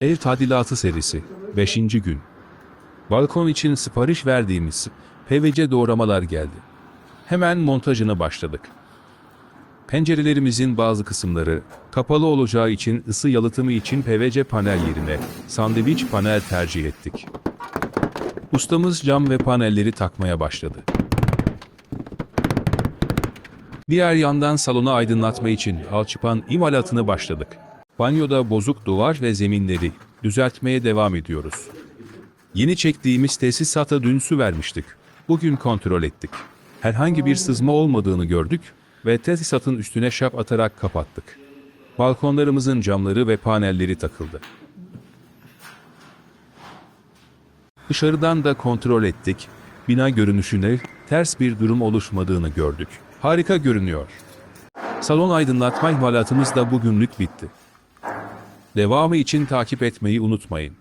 Ev tadilatı serisi 5. gün. Balkon için sipariş verdiğimiz PVC doğramalar geldi. Hemen montajına başladık. Pencerelerimizin bazı kısımları kapalı olacağı için ısı yalıtımı için PVC panel yerine sandviç panel tercih ettik. Ustamız cam ve panelleri takmaya başladı. Diğer yandan salonu aydınlatma için alçıpan imalatını başladık. Banyoda bozuk duvar ve zeminleri düzeltmeye devam ediyoruz. Yeni çektiğimiz tesisata dün su vermiştik. Bugün kontrol ettik. Herhangi bir sızma olmadığını gördük ve tesisatın üstüne şap atarak kapattık. Balkonlarımızın camları ve panelleri takıldı. Dışarıdan da kontrol ettik. Bina görünüşüne ters bir durum oluşmadığını gördük. Harika görünüyor. Salon aydınlatma imalatımız da bugünlük bitti. Devamı için takip etmeyi unutmayın.